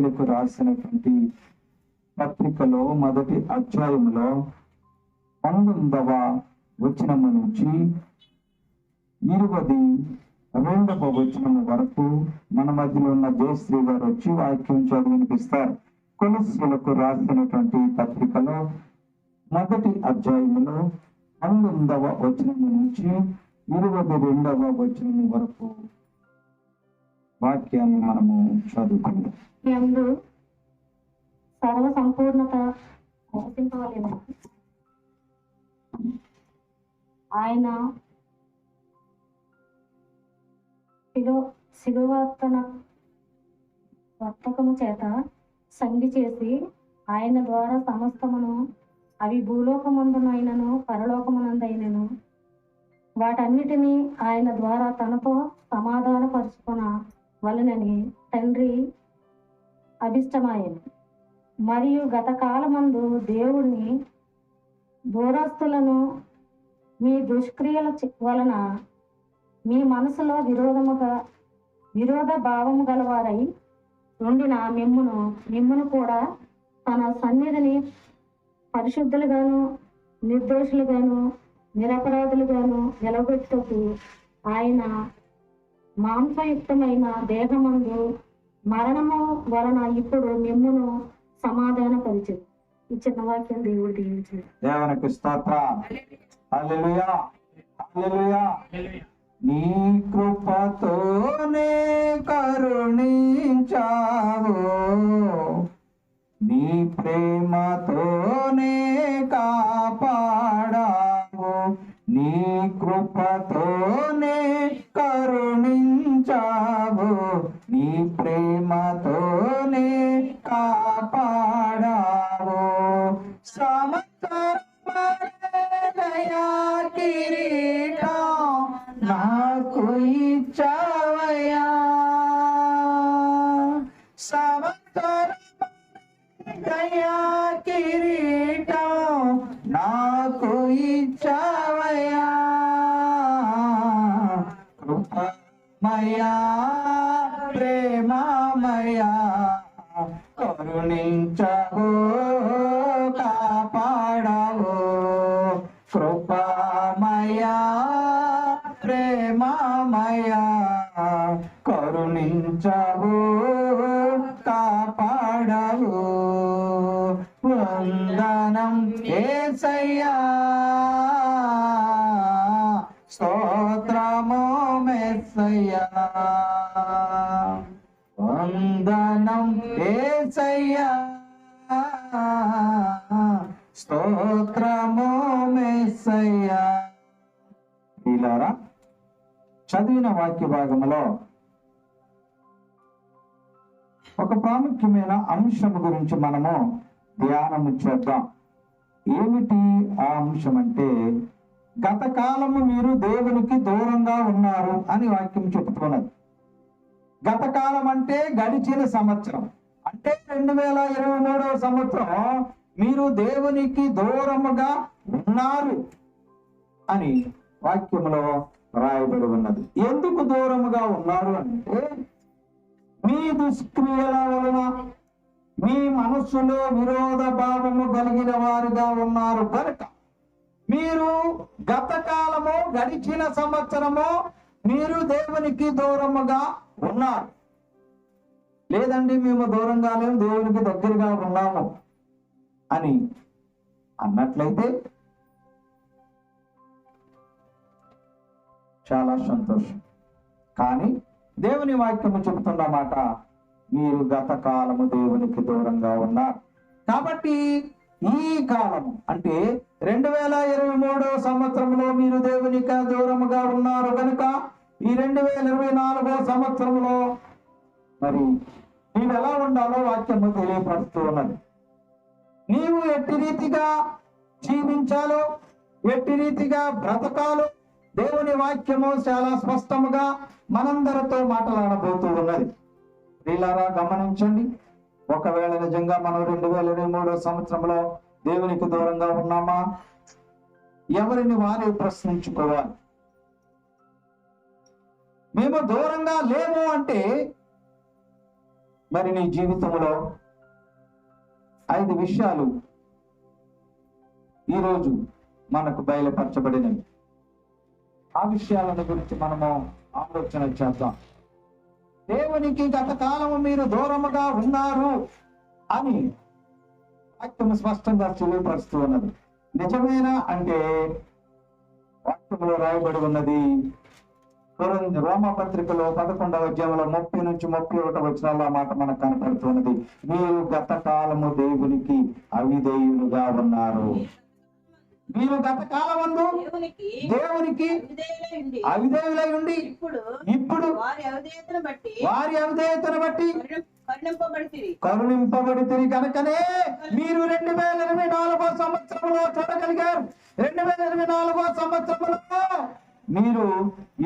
కొలసీలకు రాసినటువంటి పత్రికలో మొదటి అధ్యాయంలో పంతొమ్మిదవ వచనము నుంచి ఇరువది రెండవ వచనము వరకు మన మధ్యలో ఉన్న జయశ్రీ గారు వచ్చి వాక్యం చదివి వినిపిస్తారు. కొలసీలకు రాసినటువంటి పత్రికలో మొదటి అధ్యాయములో పంతొమ్మిదవ వచనము నుంచి ఇరవై రెండవ వచనము వరకు వాక్యాన్ని మనము చదువుకుందాం. ఎందు సర్వ సంపూర్ణత నివసింపవలెను ఆయన శిలో శిలువర్తన వర్తకము చేత సంధి చేసి ఆయన ద్వారా సమస్తమును అవి భూలోకమందునైనను పరలోకమునందైనను వాటన్నిటినీ ఆయన ద్వారా తనతో సమాధానపరుచుకున్న వలనని తండ్రి అభిష్టమాయను. మరియు గత కాలమందు దేవుణ్ణి దూరస్తులను మీ దుష్క్రియల వలన మీ మనసులో విరోధముగా విరోధ భావము గలవారై ఉండిన మిమ్మును మిమ్మును కూడా తన సన్నిధిని పరిశుద్ధులుగాను నిర్దోషులుగాను నిరపరాధులుగాను నిలబెట్టుటకు ఆయన మాంసయుక్తమైన దేహమందు మరణము వలన ఇప్పుడు మిమ్మును సమాధానపరిచు. ఈ చిన్న వాక్యం దేవుడు దీవించు. దేవునికి స్తోత్ర. హల్లెలూయా. హల్లెలూయా. నీ కృపతోనే కరుణించావు. నీ ప్రేమతోనే కాపాడావు. నీ కృపతోనే కరుణించావు. నీ ప్రేమతోనే కాపాడావు. సమతయా కిరీటం నాకు ఇచ్చావయ్యా. సమతయా కిరీటం నాకు ఇచ్చావయ్యా. My. ఒక ప్రాముఖ్యమైన అంశం గురించి మనము ధ్యానము చేద్దాం. ఏమిటి ఆ అంశం అంటే గత కాలము మీరు దేవునికి దూరంగా ఉన్నారు అని వాక్యం చెబుతున్నది. గత కాలం అంటే గడిచిన సంవత్సరం. అంటే రెండు వేల ఇరవై మూడవ సంవత్సరం మీరు దేవునికి దూరముగా ఉన్నారు అని వాక్యములో రాయబడి ఉన్నది. ఎందుకు దూరముగా ఉన్నారు అంటే మీ దుష్క్రియల వలన మీ మనస్సులో విరోధ భావము కలిగిన వారుగా ఉన్నారు. కనుక మీరు గత కాలము గడిచిన సంవత్సరము మీరు దేవునికి దూరముగా ఉన్నారు. లేదండి మేము దూరంగా లేము దేవునికి దగ్గరగా ఉన్నాము అని అన్నట్లయితే చాలా సంతోషం. కానీ దేవుని వాక్యము చెబుతున్న మాట మీరు గత కాలము దేవునికి దూరంగా ఉన్నారు. కాబట్టి ఈ కాలము అంటే రెండు వేల ఇరవై మూడవ సంవత్సరంలో మీరు దేవునికి దూరముగా ఉన్నారు కనుక ఈ రెండు వేల ఇరవై నాలుగో సంవత్సరంలో మరి నీవు ఎలా ఉండాలో వాక్యము తెలియపరుస్తూ ఉన్నది. నీవు ఎట్టి రీతిగా జీవించాలో ఎట్టి రీతిగా బ్రతకాలో దేవుని వాక్యము చాలా స్పష్టముగా మనందరితో మాట్లాడబోతూ ఉన్నది. వీళ్ళారా గమనించండి. ఒకవేళ నిజంగా మనం రెండు వేల ఇరవై మూడో సంవత్సరంలో దేవునికి దూరంగా ఉన్నామా? ఎవరిని వారే ప్రశ్నించుకోవాలి? మేము దూరంగా లేము అంటే మరి నీ జీవితంలో ఐదు విషయాలు ఈరోజు మనకు బయలుపరచబడినవి. ఆ విషయాలను గురించి మనము ఆలోచన చేద్దాం. దేవునికి గత కాలము మీరు దూరముగా ఉన్నారు అని వాక్యము స్పష్టంగా తెలియపరుస్తూ ఉన్నది. నిజమేనా అంటే వాక్యంలో రాయబడి ఉన్నది. రోమపత్రికలో పత్రికలో పదకొండవ అధ్యాయంలో ముప్పై నుంచి ముప్పై ఒకటి వచ్చిన మాట మనకు కనపడుతున్నది. మీరు గత కాలము దేవునికి అవిధేయులుగా ఉన్నారు. మీరు గత కాలమందు దేవునికి దేవునికి విధేయులై ఉండి అవిధేయులై ఉండి ఇప్పుడు ఇప్పుడు వారి అవిధేయతను బట్టి వారి అవిధేయతను బట్టి కరుణింపబడితే కనుకనే మీరు రెండు వేల ఇరవై నాలుగో సంవత్సరంలో చూడగలిగారు. రెండు వేల ఇరవై నాలుగో సంవత్సరంలో మీరు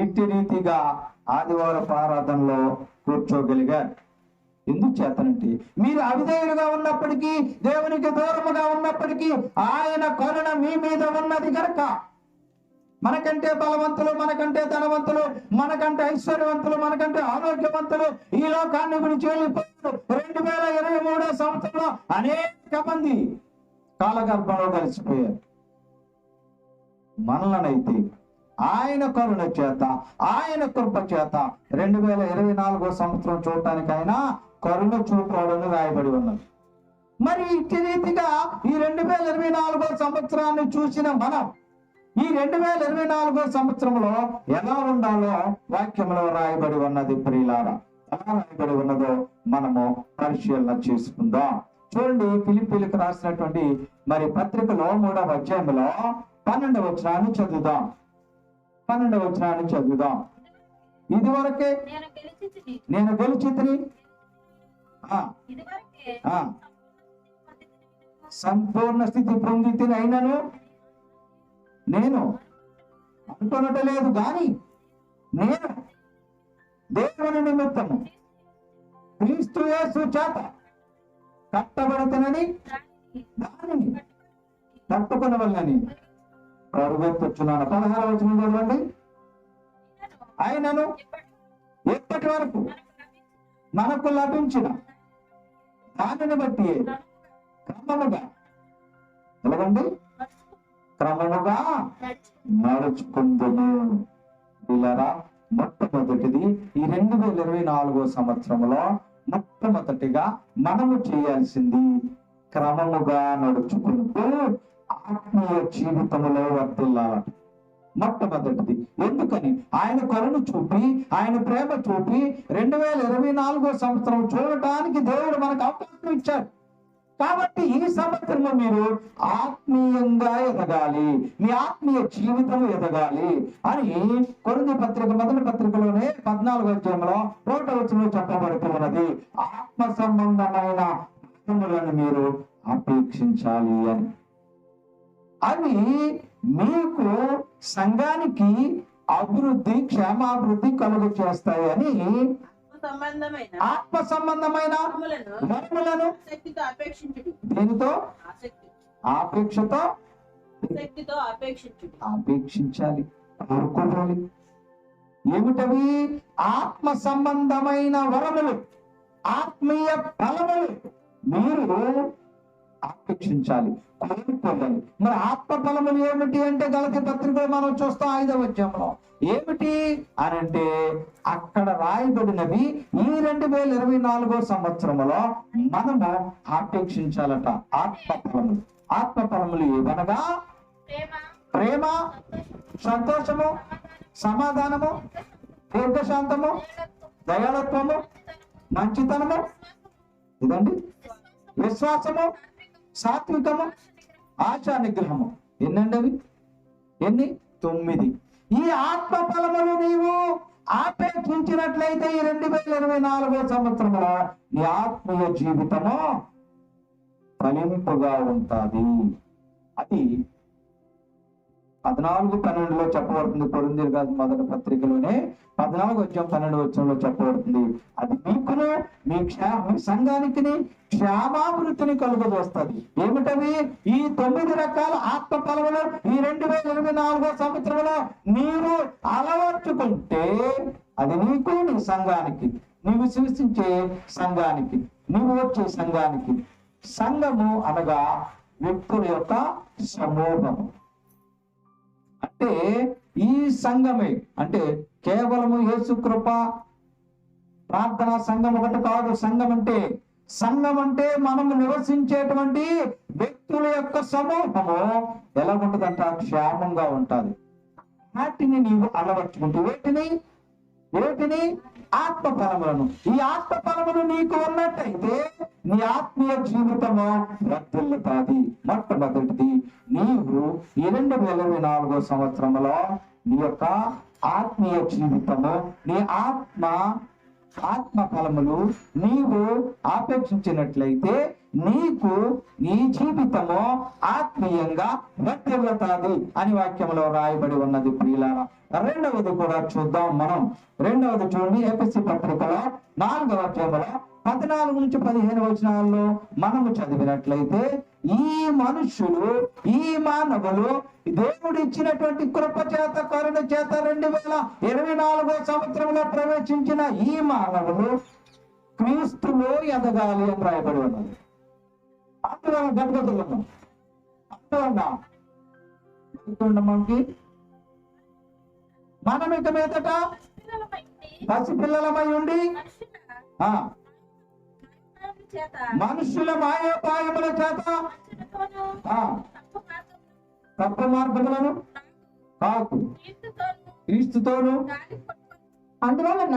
ఇట్టి రీతిగా ఆదివారపు ఆరాధనలో కూర్చోగలిగారు. ఎందుకు చేతనంటే? మీరు అవిధేయులుగా ఉన్నప్పటికీ దేవునికి దూరముగా ఉన్నప్పటికీ ఆయన కరుణ మీ మీద ఉన్నది కనుక మనకంటే బలవంతులు మనకంటే ధనవంతులు మనకంటే ఐశ్వర్యవంతులు మనకంటే ఆరోగ్యవంతులు ఈ లోకాన్ని గురించి వెళ్ళిపోయారు రెండు వేల ఇరవై మూడో సంవత్సరంలో అనేక మంది కాలగర్భంలో కలిసిపోయారు. మనలనైతే ఆయన కరుణ చేత ఆయన కృప చేత రెండు వేల ఇరవై నాలుగో సంవత్సరం చూడటానికైనా కరుణ చూపాడని రాయబడి ఉన్నది. మరి ఇట్టి రీతిగా ఈ రెండు వేల ఇరవై నాలుగో సంవత్సరాన్ని చూసిన మనం ఈ రెండు వేల ఇరవై నాలుగో సంవత్సరంలో ఎలా ఉండాలో వాక్యంలో రాయబడి ఉన్నది ప్రియులారా. ఎలా రాయబడి ఉన్నదో మనము పరిశీలన చేసుకుందాం. చూడండి పిలిపిలికి రాసినటువంటి మరి పత్రికలో మూడవ అధ్యాయంలో పన్నెండవ వచనాన్ని చదువుదాం. పన్నెండవ వచనాన్ని చదువుదాం. ఇదివరకే నేను గెలిచి నేను గెలిచితిని. ఆ, సంపూర్ణ స్థితి పొందితిని అయినను నేను అనుకున్నట లేదు గాని నేను దేవుని నిమిత్తము క్రీస్తు యేసు చేత కట్టబడుతునని దానిని తట్టుకున్న వల్లని పదహారు వచ్చిన చదవండి. ఆయనను ఎప్పటి వరకు మనకు లభించిన దానిని బట్టి క్రమముగా. ఎలాగండి? క్రమముగా నడుచుకుందును. పిల్లరా మొట్టమొదటిది ఈ రెండు వేల ఇరవై నాలుగో సంవత్సరంలో మొట్టమొదటిగా మనము చేయాల్సింది క్రమముగా నడుచుకుంటూ ఆత్మీయ జీవితంలో వర్తిల్లాలట మొట్టమొదటిది ఎందుకని? ఆయన కరుణ చూపి ఆయన ప్రేమ చూపి రెండు వేల ఇరవై నాలుగో సంవత్సరం చూడటానికి దేవుడు మనకు అవకాశం ఇచ్చాడు. కాబట్టి ఈ సంవత్సరంలో మీరు ఆత్మీయంగా ఎదగాలి. మీ ఆత్మీయ జీవితం ఎదగాలి అని కొరింథీ పత్రిక మొదటి పత్రికలోనే పద్నాలుగు అధ్యాయంలో ఒకటో వచనంలో చెప్పబడుతున్నది ఆత్మ సంబంధమైన మీరు అపేక్షించాలి అని. అవి మీకు సంఘానికి అభివృద్ధి క్షేమాభివృద్ధి కలుగు చేస్తాయి అని ఆత్మ సంబంధమైన అపేక్షించుడు. దీనితో? ఆపేక్షతో? ఆపేక్షించాలి కోరుకోవాలి. ఏమిటవి? ఆత్మ సంబంధమైన వరములు ఆత్మీయ ఫలములు మీరు కోరుకోవాలి మరి ఆత్మ ఫలములు ఏమిటి అంటే గలతి పత్రికలో మనం చూస్తాం ఐదవ అధ్యాయంలో. ఏమిటి? అని అంటే అక్కడ రాయబడినవి ఈ రెండు వేల ఇరవై నాలుగో సంవత్సరంలో మనము ఆపేక్షించాలట ఆత్మ ఫలములు ఆత్మ ఫలములు ఏమనగా? ప్రేమ ప్రేమ సంతోషము సమాధానము దీర్ఘశాంతము దయాళత్వము మంచితనము ఇదండి? విశ్వాసము సాత్వికము ఆశా నిగ్రహము ఎన్నండి అవి? ఎన్ని? తొమ్మిది. ఈ ఆత్మ ఫలములు నీవు ఆపేక్షించినట్లయితే ఈ రెండు వేల ఇరవై నాలుగో సంవత్సరముల నీ ఆత్మీయ జీవితము ఫలింపుగా ఉంటుంది. అది పద్నాలుగు పన్నెండులో చెప్పబడుతుంది. కొరిందీరు గారి మొదటి పత్రికలోనే పద్నాలుగు వచ్చాం పన్నెండు వచ్చంలో చెప్పబడుతుంది. అది మీకును మీ క్షేమ మీ సంఘానికి క్షేమాభివృద్ధిని కలుగజేస్తుంది. ఏమిటవి? ఈ తొమ్మిది రకాల ఆత్మ ఫలములు ఈ రెండు వేల ఇరవై నాలుగో సంవత్సరంలో నీవు అలవర్చుకుంటే అది నీకు నీ సంఘానికి నీవు విశ్వసించే సంఘానికి నీవు వచ్చే సంఘానికి. సంఘము అనగా వ్యక్తుల యొక్క సమూహము. అంటే ఈ సంఘమే అంటే కేవలము యేసు కృప ప్రార్థనా సంఘం ఒకటి కాదు సంఘం అంటే సంఘం అంటే మనం నివసించేటువంటి వ్యక్తుల యొక్క సమూహము. ఎలా ఉంటుందంట? క్షేమంగా ఉంటుంది. వాటిని నీవు అలవర్చుకుంటూ. వేటిని? వేటిని? ఆత్మ ఫలములను ఈ ఆత్మ ఫలములు నీకు ఉన్నట్టయితే నీ ఆత్మీయ జీవితము వర్తిల్లుతాది మొట్టమొదటిది నీవు ఈ రెండు వేల ఇరవై నాలుగో సంవత్సరంలో నీ యొక్క ఆత్మీయ జీవితము నీ ఆత్మ ఆత్మ ఫలములు నీవు ఆపేక్షించినట్లయితే నీకు నీ జీవితము ఆత్మీయంగా వర్తిల్లుతాది అని వాక్యంలో రాయబడి ఉన్నది ప్రియులారా. రెండవది కూడా చూద్దాం మనం. రెండవది చూడండి ఎపిసి పత్రికలో నాలుగవ అధ్యాయంలో పద్నాలుగు నుంచి పదిహేను వచనాల్లో మనము చదివినట్లయితే ఈ మనుషులు ఈ మానవులు దేవుడు ఇచ్చినటువంటి కృప చేత కరుణ చేత రెండు వేల ఇరవై నాలుగో సంవత్సరంలో ప్రవేశించిన ఈ మానవులు క్రీస్తులో ఎదగాలి అని రాయబడి ఉన్నది. అందులో గణపతులను అందువల్ల మనకి. మనం ఇక మీదట పసిపిల్లలమై ఉండి మనుషుల మాయోపాయముల చేత ఆ తప్పు మార్గములను కాకు. క్రీస్తుతోను అందువలన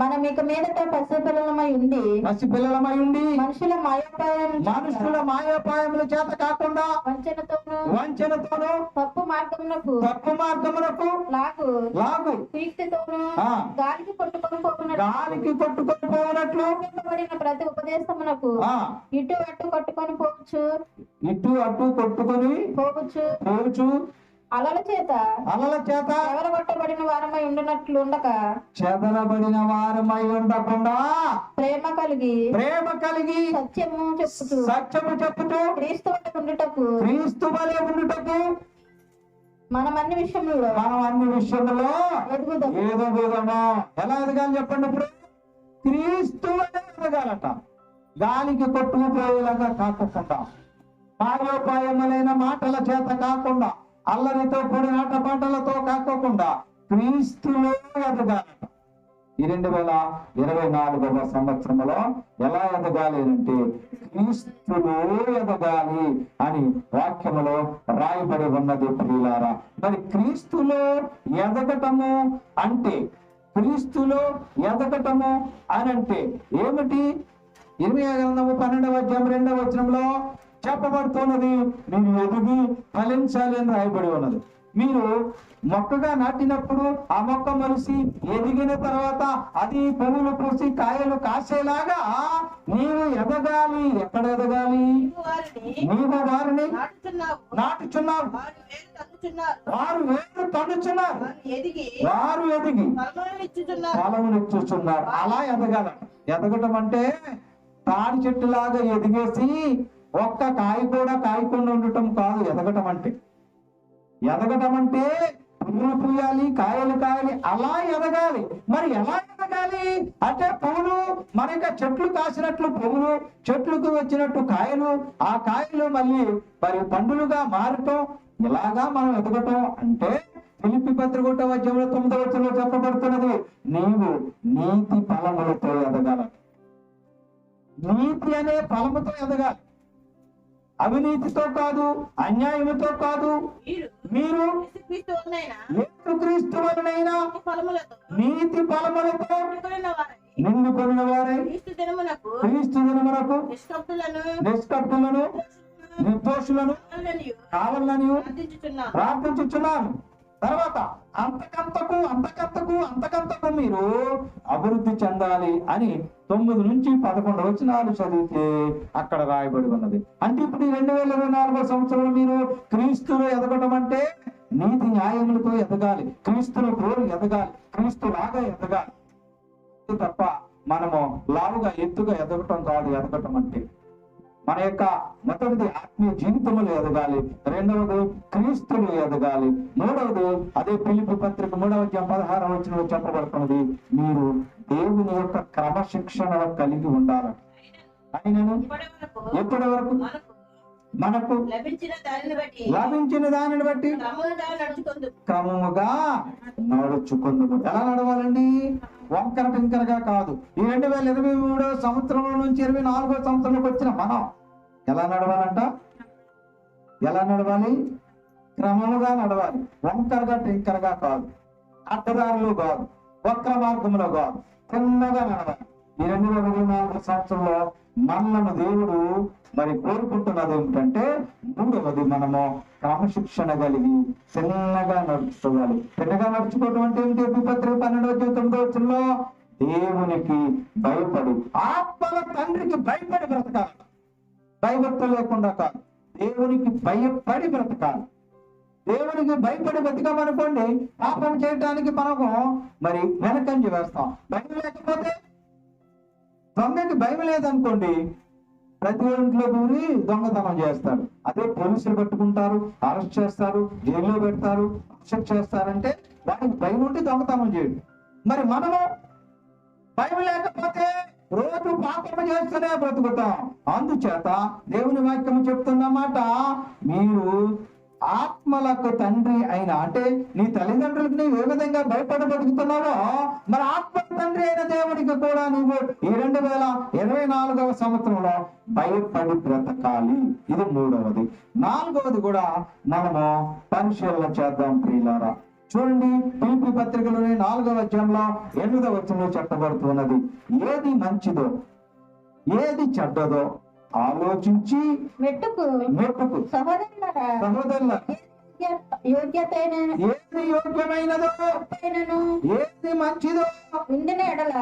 మనం ఇక మీదట పసిపిల్లలమై ఉండి పసిపిల్లలమై ఉండి మనుషుల మాయోపాయం మనుషుల మాయోపాయముల చేత కాకుండా వంచనతోను వంచనతోను తప్పు మార్గమునకు తప్పు మార్గములకు లాగు లాగు. ఆ. గాలికి కొట్టుకొని పోకున్నట్టు గాలికి కొట్టుకొని పోనట్లు చెప్పబడిన ప్రతి ఉపదేశమునకు ఇటు అటు కొట్టుకొని పోవచ్చు ఇటు అటు కొట్టుకొని పోవచ్చు. పోచు అలల చేత. అలల చేత. ఎవరగొట్టబడిన వారమై ఉండినట్లు ఉండక చెదరబడిన వారమై ఉండకుండా ప్రేమ కలిగి ప్రేమ కలిగి సత్యము చెప్పుతూ సత్యము చెప్పుతూ క్రీస్తు వద్ద ఉండుటకు. క్రీస్తు వలె ఉండుటకు మనం అన్ని విషయంలో మనం అన్ని విషయంలో ఎదుగుదాం ఏదో విధమా ఎలా ఎదగాలి చెప్పండి ఇప్పుడు? క్రీస్తు వలె ఎదగాలట. గాలికి కొట్టుకుపోయేలాగా కాకుండా పాయోపాయములైన మాటల చేత కాకుండా అల్లరితో కూడిన ఆటపాటలతో కాకోకుండా క్రీస్తులో ఎదగాలి. ఈ రెండు వేల ఇరవై నాలుగవ సంవత్సరంలో ఎలా ఎదగాలి అంటే క్రీస్తులో ఎదగాలి అని వాక్యములో రాయబడి ఉన్నది ప్రియులారా. మరి క్రీస్తులో ఎదగటము అంటే క్రీస్తులో ఎదగటము అని అంటే ఏమిటి? ఇరవై గ్రంథము పన్నెండవ అధ్యాయం రెండవ వచనంలో చెప్పబడుతున్నది మీరు ఎదిగి ఫలించాలి అని రాయబడి ఉన్నది. మీరు మొక్కగా నాటినప్పుడు ఆ మొక్క మలిసి ఎదిగిన తర్వాత అది పువ్వులు పూసి కాయలు కాసేలాగా నీవు ఎదగాలి. ఎక్కడ ఎదగాలి? నీవు వారిని నాటుచున్నావు. వారు వేరు తడుచున్నారు వారు ఎదిగి ఇచ్చుచున్నారు. ఫలములు చూస్తున్నారు అలా ఎదగాల. ఎదగటం అంటే తాడి చెట్టులాగా ఎదిగేసి ఒక్క కాయ కూడా కాయకుండా ఉండటం కాదు ఎదగటం అంటే. ఎదగటం అంటే పువ్వులు పూయాలి కాయలు కాయాలి అలా ఎదగాలి. మరి ఎలా ఎదగాలి? అంటే పువ్వులు మనక చెట్లు కాసినట్లు పువ్వులు చెట్లకు వచ్చినట్టు కాయలు ఆ కాయలు మళ్ళీ మరి పండులుగా మారటం ఇలాగా మనం ఎదగటం అంటే పిలిపి పత్రికొట్ట వద్యంలో తొమ్మిదవ వచ్చిన చెప్పబడుతున్నది నీవు నీతి ఫలములతో ఎదగాల. నీతి అనే ఫలముతో ఎదగాలి. అవినీతితో కాదు అన్యాయముతో కాదు మీరు మీరు యేసుక్రీస్తు వలనైనా నీతి ఫలములతో నిండుకొనిన వారై క్రీస్తు దినమునకు క్రీస్తు నిష్కప్తులను నిష్కట్టులను నిర్దోషులను దోషులను కావాలని ప్రార్థించుచున్నాను. తర్వాత అంతకంతకు అంతకంతకు అంతకంతకు మీరు అభివృద్ధి చెందాలి అని తొమ్మిది నుంచి పదకొండు వచనాలు చదివితే అక్కడ రాయబడి ఉన్నది. అంటే ఇప్పుడు ఈ రెండు వేల ఇరవై నాలుగో సంవత్సరంలో మీరు క్రీస్తులు ఎదగటం అంటే నీతి న్యాయములతో ఎదగాలి క్రీస్తుల పోరు ఎదగాలి క్రీస్తు లాగా ఎదగాలి. తప్ప మనము లావుగా ఎత్తుగా ఎదగటం కాదు ఎదగటం అంటే మన యొక్క మొదటిది ఆత్మీయ జీవితములు ఎదగాలి. రెండవది క్రీస్తులు ఎదగాలి. మూడవది అదే పిలుపు పత్రిక మూడవ పదహారం వచ్చిన చెప్పబడుతున్నది. మీరు దేవుని యొక్క క్రమశిక్షణ కలిగి ఉండాలి. అయినను? ఇప్పటి ఎప్పటి వరకు? మనకు లభించిన దానిని బట్టి లభించిన దానిని బట్టి క్రమంగా నడుచుకుందు క్రమముగా నడుచుకుందుము. ఎలా నడవాలండి? వంకర టింకరగా కాదు. ఈ రెండు వేల ఇరవై మూడో సంవత్సరం నుంచి ఇరవై నాలుగో సంవత్సరంలోకి వచ్చిన మనం ఎలా నడవాలంట? ఎలా నడవాలి? క్రమముగా నడవాలి. వంకరగా టింకరగా కాదు. అడ్డదారులు కాదు. వక్ర మార్గంలో కాదు. తిన్నగా నడవాలి. ఈ రెండు వేల ఇరవై నాలుగు సంవత్సరంలో మనలను దేవుడు మరి కోరుకుంటున్నది ఏమిటంటే మూడవది మనము క్రమశిక్షణ కలిగి చిన్నగా నడుచుకోవాలి. చిన్నగా నడుచుకోవడం అంటే ఏంటి ఎపిపత్రిక పన్నెండవ జీవితంలో వచ్చిందో దేవునికి భయపడి ఆత్మల తండ్రికి భయపడి బ్రతకాలి. భయభక్తులు లేకుండా కాదు. దేవునికి భయపడి బ్రతకాలి. దేవునికి భయపడి బతికామనుకోండి పాపం చేయడానికి మనము మరి వెనకంజి వేస్తాం. భయం లేకపోతే తొందరకి భయం లేదనుకోండి ప్రతి ఇంట్లో దూరి దొంగతనం చేస్తాడు అదే పోలీసులు పట్టుకుంటారు అరెస్ట్ చేస్తారు జైల్లో పెడతారు అరెస్ట్ చేస్తారంటే దానికి భయం ఉండి దొంగతనం చేయడు. మరి మనము భయం లేకపోతే రోజు పాపం చేస్తూనే బ్రతుకుతాం. అందుచేత దేవుని వాక్యం చెప్తున్నమాట మీరు ఆత్మలకు తండ్రి అయిన అంటే నీ తల్లిదండ్రులకు నీవు ఏ విధంగా భయపడి బతుకుతున్నావో మరి ఆత్మ తండ్రి అయిన దేవునికి కూడా నువ్వు ఈ రెండు వేల ఇరవై నాలుగవ సంవత్సరంలో భయపడి బ్రతకాలి. ఇది మూడవది. నాలుగవది కూడా మనము పరిశీలన చేద్దాం ప్రియులారా. చూడండి పిలిపి పత్రికలోని నాలుగవ అధ్యాయంలో ఎనిమిదవ వచ్చంలో చెప్పబడుతున్నది. ఏది మంచిదో ఏది చెడ్డదో ఆలోచించి మెట్టుకు. మెట్టుకు. సహోదరులారా సహోదరుల యోగ్యతైన ఏది యోగ్యమైనదో ఏది మంచిదో ఉండిన ఎడల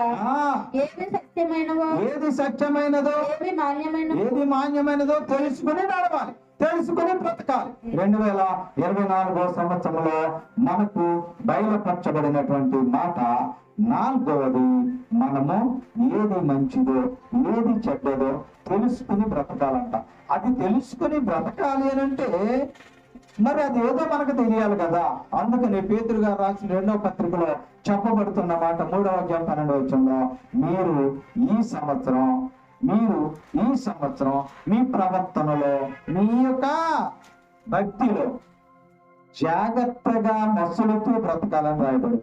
ఏది సత్యమైనవో ఏది సత్యమైనదో ఏది మాన్యమైన ఏది మాన్యమైనదో తెలుసుకుని నడవాలి తెలుసుకుని బ్రతకాలి. రెండు వేల ఇరవై నాలుగో సంవత్సరంలో మనకు బయలుపరచబడినటువంటి మాట నాలుగవది మనము ఏది మంచిదో ఏది చెడ్డదో తెలుసుకుని బ్రతకాలంట. అది తెలుసుకుని బ్రతకాలి అని అంటే మరి అది ఏదో మనకు తెలియాలి కదా. అందుకని పేతురు గారు రాసిన రెండవ పత్రికలో చెప్పబడుతున్న మాట మూడవ అధ్యాయం పన్నెండవ వచ్చంలో మీరు ఈ సంవత్సరం మీరు ఈ సంవత్సరం మీ ప్రవర్తనలో మీ యొక్క భక్తిలో జాగ్రత్తగా మసులుతూ బ్రతకాలని రాయబడింది.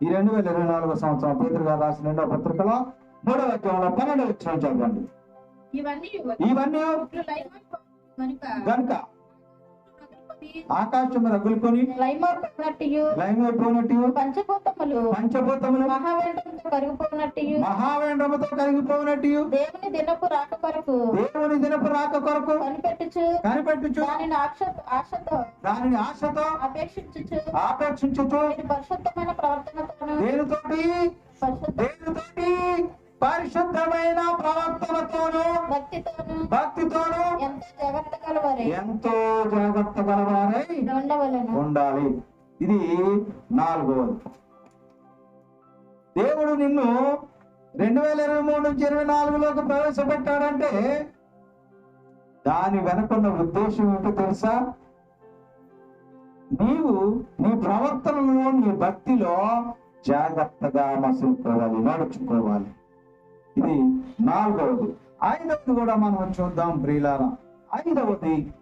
ఈ రెండు వేల ఇరవై నాలుగో సంవత్సరం పేతురు గారు రాసిన రెండవ పత్రికలో మూడవ అధ్యాయంలో పన్నెండవ వచ్చిన చదవండి. ఇవన్నీ గనుక ఆకాశం రగులుకొని అయిపోయినట్టు పంచభూతములు పంచభూతములు మహావేంద్రంతో కరిగిపోనట్టు మహావేంద్రముతో కరిగిపోయినట్టు దేవుని దినపు రాక కొరకు దేవుని దినపు రాక కొరకు కనిపెట్టుచు కనిపెట్టుచు దానిని ఆశ ఆశతో దానిని ఆశతో అపేక్షించుచు ఆపేక్షించుచు పరిశుద్ధమైన ప్రవర్తనతోను దేనితోటి? దేనితోటి? పరిశుద్ధమైన ప్రవర్తనతోను భక్తితోను భక్తితోను ఎంత జాగ్రత్త కలవారే. ఎంతో జాగ్రత్త ఉండాలి. ఇది నాలుగవది. దేవుడు నిన్ను రెండు వేల ఇరవై మూడు నుంచి ఇరవై నాలుగులోకి ప్రవేశపెట్టాడంటే దాని వెనుకున్న ఉద్దేశం ఏంటో తెలుసా? నీవు నీ ప్రవర్తనలో నీ భక్తిలో జాగ్రత్తగా మసులుకోవాలి నడుచుకోవాలి. ఇది నాలుగవది. ఐదవది కూడా మనం చూద్దాం ప్రియులారా. ఐదవది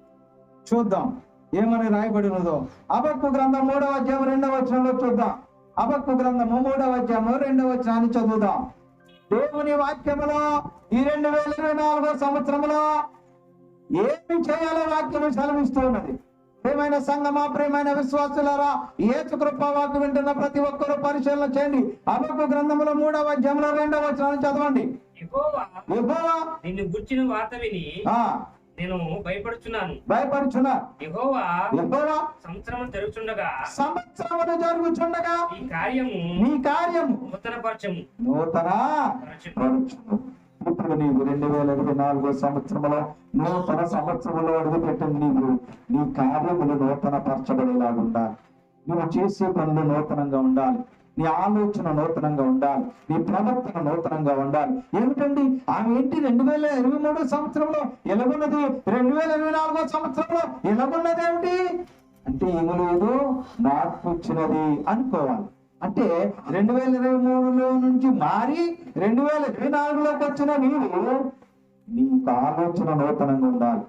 చూద్దాం. ఏమని రాయబడినదో. అబక్కు గ్రంథం మూడవ అధ్యాయం రెండవ వచనంలో చూద్దాం. అబక్కు గ్రంథము మూడవ అధ్యాయము రెండవ వచనాన్ని చదువుదాం. దేవుని వాక్యములో ఈ రెండు వేల ఇరవై నాలుగో సంవత్సరంలో ఏమి చేయాలో వాక్యము సెలవిస్తూ ఉన్నది. ప్రియమైన సంగమా ప్రియమైన విశ్వాసులారా ఏసు కృప వాక్యం వింటున్న ప్రతి ఒక్కరూ పరిశీలన చేయండి. అబక్కు గ్రంథములో మూడవ అధ్యాయంలో రెండవ వచనాన్ని చదవండి. నిన్ను గుర్చిన వార్త విని నేను భయపడుచున్నాను. భయపడుచున్నా. యెహోవా యెహోవా సంవత్సరం జరుగుతుండగా సంవత్సరములు జరుగుచుండగా ఈ కార్యము నీ కార్యము నూతన పరచము. నూతన. ఇప్పుడు నీవు రెండు వేల ఇరవై నాలుగో సంవత్సరంలో నూతన సంవత్సరంలో అడుగుపెట్టిన నీవు. నీ కార్యములు నూతన పరచబడేలాగా ఉండాలి నువ్వు చేసే పనులు నూతనంగా ఉండాలి. నీ ఆలోచన నూతనంగా ఉండాలి. నీ ప్రవర్తన నూతనంగా ఉండాలి. ఏమిటండి? ఆమె ఏంటి రెండు వేల ఇరవై మూడో సంవత్సరంలో ఎలాగున్నది? రెండు వేల ఇరవై నాలుగో సంవత్సరంలో ఎలాగున్నది ఏమిటి అంటే ఏమి లేదు. మార్పు వచ్చినది అనుకోవాలి. అంటే రెండు వేల ఇరవై మూడులో నుంచి మారి రెండు వేల ఇరవై నాలుగులోకి వచ్చిన నీవు నీ ఆలోచన నూతనంగా ఉండాలి.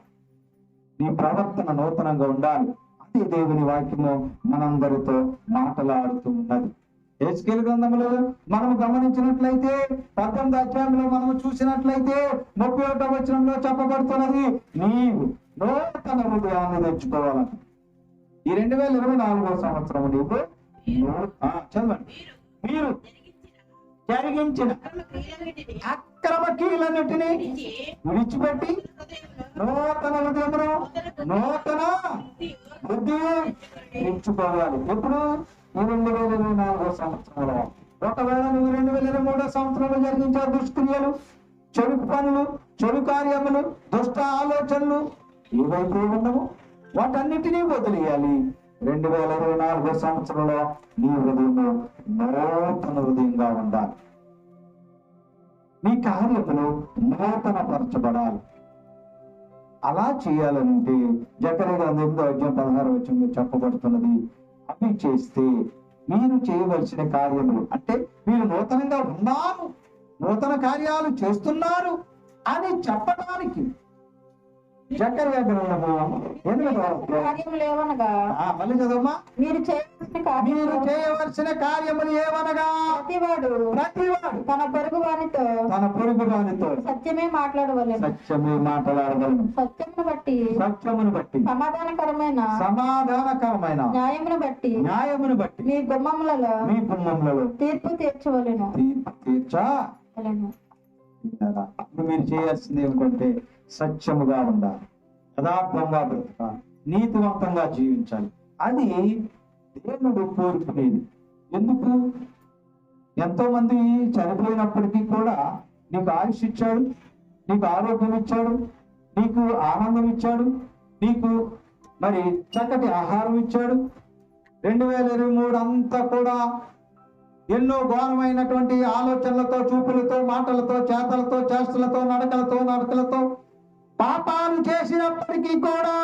నీ ప్రవర్తన నూతనంగా ఉండాలి. అది దేవుని వాక్యము మనందరితో మాటలాడుతూ ఉన్నది. హెచ్కేల్ గ్రంథంలో మనం గమనించినట్లయితే పద్దెనిమిది అధ్యాయంలో మనం చూసినట్లయితే ముప్పై ఒకటో వచనంలో చెప్పబడుతున్నది నీవు నూతన హృదయాన్ని తెచ్చుకోవాలని. ఈ రెండు వేల ఇరవై నాలుగో సంవత్సరం నీవు చదవండి. మీరు జరిగించిన అక్రమ కీలన్నిటిని విడిచిపెట్టి నూతన హృదయమును నూతన బుద్ధి ఎంచుకోవాలి. ఎప్పుడు? ఈ రెండు వేల ఇరవై నాలుగో సంవత్సరంలో. ఒకవేళ నువ్వు రెండు వేల ఇరవై మూడో సంవత్సరంలో జరిగించే దుష్క్రియలు చెడు పనులు చెడు కార్యములు దుష్ట ఆలోచనలు ఏవైతే ఉండవు వాటన్నిటినీ వదిలేయాలి. రెండు వేల ఇరవై నాలుగో సంవత్సరంలో నీ హృదయము నూతన హృదయంగా ఉండాలి. నీ కార్యములు నూతన పరచబడాలి అలా చేయాలంటే జకరే గ్రంథం ఎనిమిదో అధ్యాయం పదహారు వచ్చంలో చెప్పబడుతున్నది. అవి చేస్తే మీరు చేయవలసిన కార్యములు అంటే మీరు నూతనంగా ఉన్నారు నూతన కార్యాలు చేస్తున్నారు అని చెప్పడానికి కార్యం లేవనగా మళ్ళీ చదవమ్మా. మీరు చేయవలసిన మీరు చేయవలసిన కార్యములు ఏమనగా? ప్రతివాడు ప్రతివాడు. తన పొరుగు వానితో తన పొరుగు వానితో సత్యమే మాట్లాడవలెను. సత్యమే మాట్లాడగలను సత్యమును బట్టి సత్యమును బట్టి. సమాధానకరమైన సమాధానకరమైన న్యాయమును బట్టి న్యాయమును బట్టి. మీ గుమ్మములలో మీ కుటుంబంలో తీర్పు తీర్చవలెను. తీర్పు తీర్చా? మీరు చేయాల్సింది ఏమిటంటే సత్యముగా ఉండాలి. యథార్థంగా బ్రతకాలి. నీతివంతంగా జీవించాలి. అది దేవుడు కోరుకునేది. ఎందుకు? ఎంతో మంది చనిపోయినప్పటికీ కూడా నీకు ఆయుష్ ఇచ్చాడు నీకు ఆరోగ్యం ఇచ్చాడు నీకు ఆనందం ఇచ్చాడు నీకు మరి చక్కటి ఆహారం ఇచ్చాడు. రెండు వేల ఇరవై మూడు అంతా కూడా ఎన్నో ఘోరమైనటువంటి ఆలోచనలతో చూపులతో మాటలతో చేతలతో చేష్టలతో నడకలతో నడకలతో పాపాలు చేసినప్పటికీ కూడా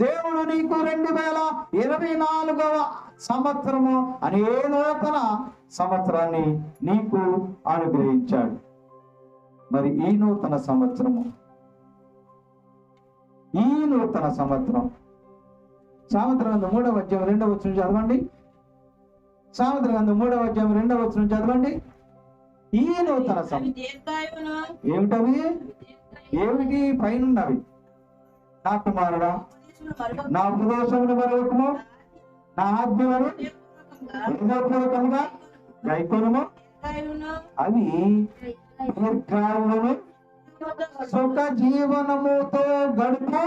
దేవుడు నీకు రెండు వేల ఇరవై నాలుగవ సంవత్సరము అనే నూతన సంవత్సరాన్ని నీకు అనుగ్రహించాడు. మరి ఈ నూతన సంవత్సరము ఈ నూతన సంవత్సరం. సామెత గ్రంథం మూడవ అధ్యాయం రెండవ వచ్చిన చదవండి. సామెత గ్రంథం మూడవ అధ్యాయం రెండవ వచ్చిన చదవండి. ఈ నూతన సంవత్సరం ఏమిటవి? ఏమిటి పైన ఉన్నవి నా కుమారుడా నా ఉపదేశమును మరొకము? నా ఆజ్ఞలను హృదయపూర్వకంగా హృదయపూర్వకంగా అవి దీర్ఘాయువులను సుఖ జీవనముతో గడుపు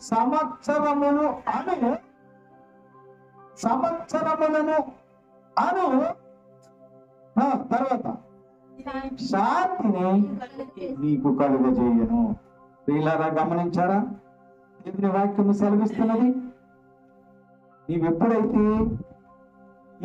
సంవత్సరమును అను. సంవత్సరములను అను. తర్వాత. శాంతిని నీకు కలుగజేయను. వీళ్ళారా గమనించారా? దేవుని వాక్యము సెలవిస్తున్నది. నీవెప్పుడైతే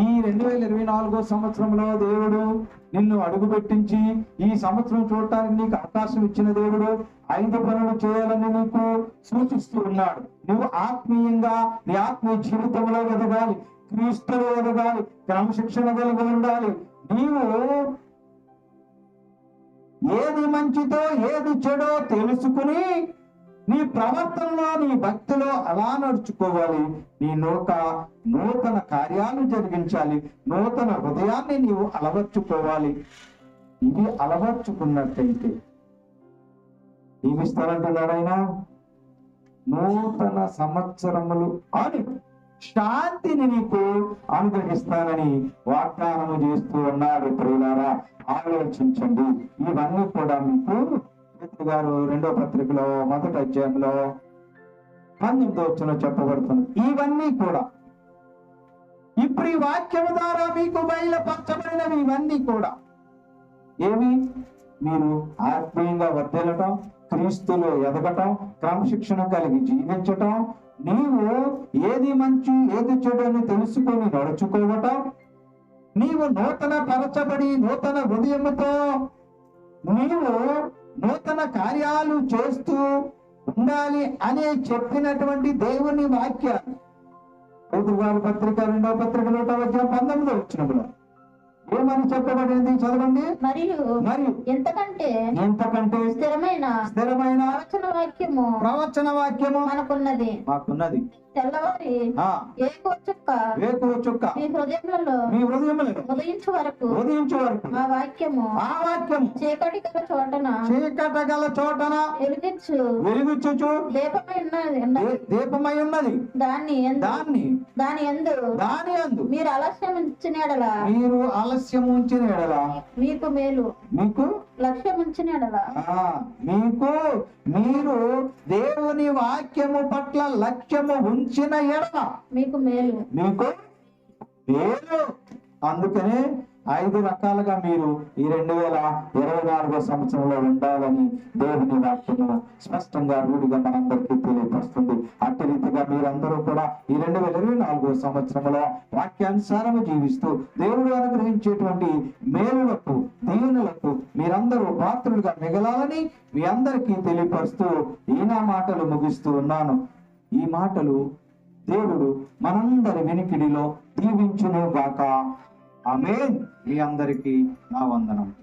ఈ రెండు వేల ఇరవై నాలుగో సంవత్సరంలో దేవుడు నిన్ను అడుగు పెట్టించి ఈ సంవత్సరం చూడటానికి నీకు అవకాశం ఇచ్చిన దేవుడు ఐదు పనులు చేయాలని నీకు సూచిస్తూ ఉన్నాడు. నువ్వు ఆత్మీయంగా నీ ఆత్మీయ జీవితంలో ఎదగాలి. క్రీస్తులో ఎదగాలి. క్రమశిక్షణ కలిగి ఉండాలి. నీవు ఏది మంచిదో ఏది చెడో తెలుసుకుని నీ ప్రవర్తనలో నీ భక్తిలో అలా నడుచుకోవాలి. నీ నూక నూతన కార్యాలు జరిగించాలి. నూతన హృదయాన్ని నీవు అలవర్చుకోవాలి. ఇది అలవర్చుకున్నట్టయితే ఏమిస్తారంటున్నాడు ఆయన? నూతన సంవత్సరములు అని శాంతిని నీకు అనుగ్రహిస్తానని వాగ్దానము చేస్తూ ఉన్నాడు ప్రియులారా. ఆలోచించండి. ఇవన్నీ కూడా మీకు గారు రెండో పత్రికలో మొదటి అధ్యాయంలో పంతొమ్మిదో వచ్చిన చెప్పబడుతుంది. ఇవన్నీ కూడా. ఇప్పుడు ఈ వాక్యము ద్వారా మీకు బయలుపరచబడినవి ఇవన్నీ కూడా. ఏమి? మీరు ఆత్మీయంగా వర్ధిల్లటం క్రీస్తులో ఎదగటం క్రమశిక్షణ కలిగి జీవించటం నీవు ఏది మంచి ఏది చెడు అని తెలుసుకొని నడుచుకోవటం? నీవు నూతన పరచబడి నూతన హృదయముతో నీవు నూతన కార్యాలు చేస్తూ ఉండాలి అని చెప్పినటువంటి దేవుని వాక్య. పత్రిక రెండవ పత్రిక నూట వచ్చిన పంతొమ్మిదో వచ్చినప్పుడు ఏమని చెప్పబడింది? చదవండి. మరియు మరియు ఎంతకంటే ఎంతకంటే స్థిరమైన స్థిరమైన ప్రవచన వాక్యము ప్రవచన వాక్యము మనకున్నది. మాకున్నది. తెల్లవారి చుక్క మీ మీ ఉదయించు వరకు ఉదయించే వరకు ఆ వాక్యము ఆ వాక్యము చీకటి గల చోటన చీకట గల చోటన వెలిగించు. వెలుగుచుచు. దీపమై ఉన్నది దీపమై ఉన్నది. దాన్ని ఎందు దాన్ని దాని ఎందు దాని అందు మీరు ఆలస్యం ఉంచిన ఎడల మీరు ఆలస్యం ఉంచిన ఎడల మీకు మేలు మీకు లక్ష్యం ఉంచిన ఎడల మీకు మీరు దేవుని వాక్యము పట్ల లక్ష్యము ఉంచిన ఎడల మీకు మేలు. మీకు మేలు అందుకనే ఐదు రకాలుగా మీరు ఈ రెండు వేల ఇరవై నాలుగో సంవత్సరంలో ఉండాలని దేవుని వాక్యము స్పష్టంగా రూఢిగా మనందరికీ తెలియపరుస్తుంది. అట్టి రీతిగా మీరందరూ కూడా ఈ రెండు వేల ఇరవై నాలుగో సంవత్సరంలో వాక్యానుసారము జీవిస్తూ దేవుడు అనుగ్రహించేటువంటి మేలులకు దీనులకు మీరందరూ పాత్రులుగా మిగలాలని మీ అందరికీ తెలియపరుస్తూ ఈ నా మాటలు ముగిస్తూ ఉన్నాను. ఈ మాటలు దేవుడు మనందరి వినికిడిలో దీవించును గాక ఆమె మీ అందరికీ నా వందనం.